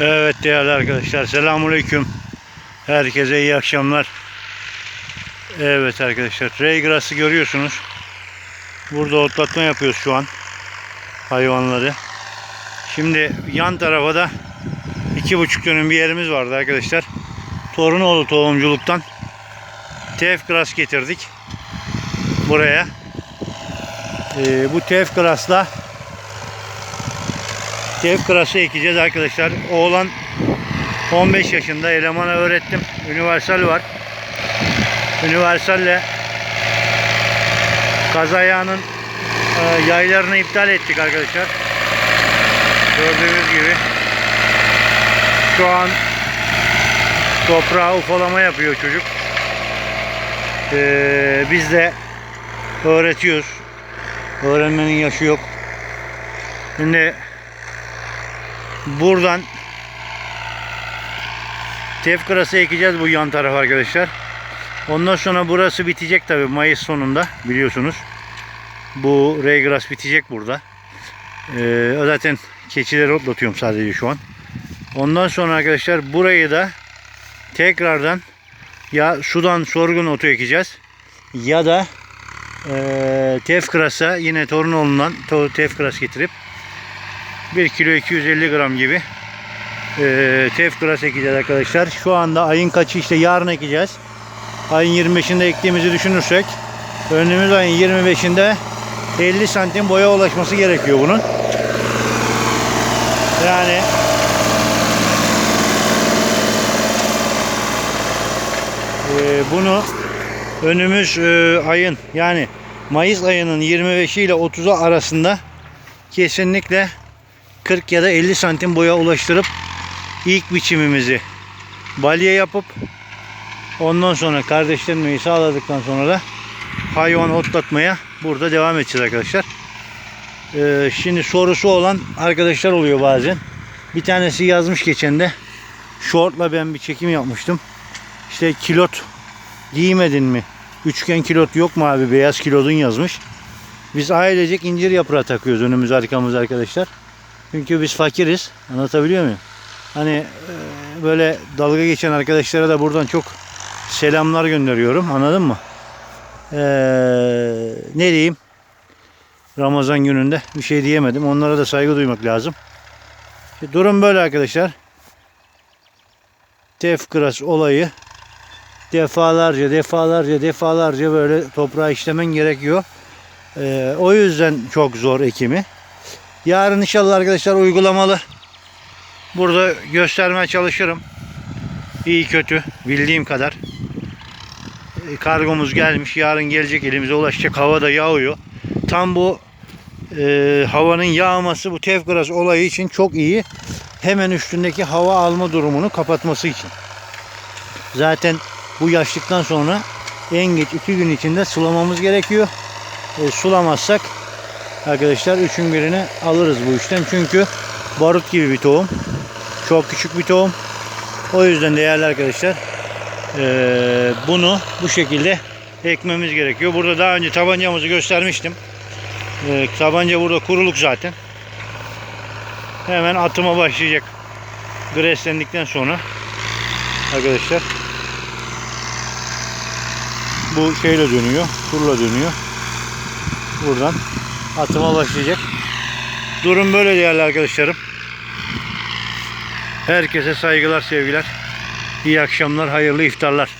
Evet değerli arkadaşlar selamünaleyküm. Herkese iyi akşamlar. Evet arkadaşlar Raygrass'ı görüyorsunuz. Burada otlatma yapıyoruz şu an. Hayvanları. Şimdi yan tarafa da iki buçuk dönüm bir yerimiz vardı arkadaşlar. Torunoğlu tohumculuktan TF Grass getirdik. Buraya. Ee, bu TF Grass'la TF Grass'ı ekeceğiz arkadaşlar. Oğlan 15 yaşında elemana öğrettim. Universal var. Universal'le kazayağının e, yaylarını iptal ettik arkadaşlar. Gördüğünüz gibi şu an toprağa ufalama yapıyor çocuk. Ee, biz de öğretiyoruz. Öğrenmenin yaşı yok. Şimdi buradan tefkırası ekeceğiz bu yan taraf arkadaşlar. Ondan sonra burası bitecek tabi Mayıs sonunda biliyorsunuz. Bu reygras bitecek burada. Ee, zaten keçileri otlatıyorum sadece şu an. Ondan sonra arkadaşlar burayı da tekrardan ya sudan sorgun otu ekeceğiz ya da e, tefkrasa yine Torunoğlu'ndan to, tefkras getirip 1 kilo 250 gram gibi e, tefkras ekeceğiz arkadaşlar. Şu anda ayın kaçı işte yarın ekeceğiz. Ayın 25'inde ektiğimizi düşünürsek önümüz ayın 25'inde 50 santim boya ulaşması gerekiyor bunun. Yani e, bunu önümüz e, ayın yani Mayıs ayının 25'i ile 30'u arasında kesinlikle 40 ya da 50 santim boya ulaştırıp ilk biçimimizi balya yapıp ondan sonra kardeşlenmeyi sağladıktan sonra da hayvan otlatmaya burada devam edeceğiz arkadaşlar. Ee, şimdi sorusu olan arkadaşlar oluyor bazen. Bir tanesi yazmış geçen de shortla ben bir çekim yapmıştım. İşte kilot giymedin mi? Üçgen kilot yok mu abi? Beyaz kilodun yazmış. Biz ailecek incir yaprağı takıyoruz önümüz arkamız arkadaşlar. Çünkü biz fakiriz. Anlatabiliyor muyum? Hani e, böyle dalga geçen arkadaşlara da buradan çok selamlar gönderiyorum. Anladın mı? Ee, ne diyeyim? Ramazan gününde bir şey diyemedim. Onlara da saygı duymak lazım. İşte durum böyle arkadaşlar. Tefkras olayı defalarca defalarca defalarca böyle toprağa işlemen gerekiyor. Ee, o yüzden çok zor ekimi. Yarın inşallah arkadaşlar uygulamalı. Burada göstermeye çalışırım. İyi kötü bildiğim kadar. E, Kargomuz gelmiş. Yarın gelecek elimize ulaşacak. Hava da yağıyor. Tam bu e, havanın yağması bu tevkıras olayı için çok iyi. Hemen üstündeki hava alma durumunu kapatması için. Zaten bu yaşlıktan sonra en geç iki gün içinde sulamamız gerekiyor. E, sulamazsak arkadaşlar üçün birini alırız bu işten. Çünkü barut gibi bir tohum. Çok küçük bir tohum. O yüzden değerli arkadaşlar bunu bu şekilde ekmemiz gerekiyor. Burada daha önce tabancamızı göstermiştim. Tabanca burada kuruluk zaten. Hemen atıma başlayacak. Greslendikten sonra arkadaşlar bu şeyle dönüyor. Turla dönüyor. Buradan atıma başlayacak. Durum böyle değerli arkadaşlarım. Herkese saygılar, sevgiler. İyi akşamlar, hayırlı iftarlar.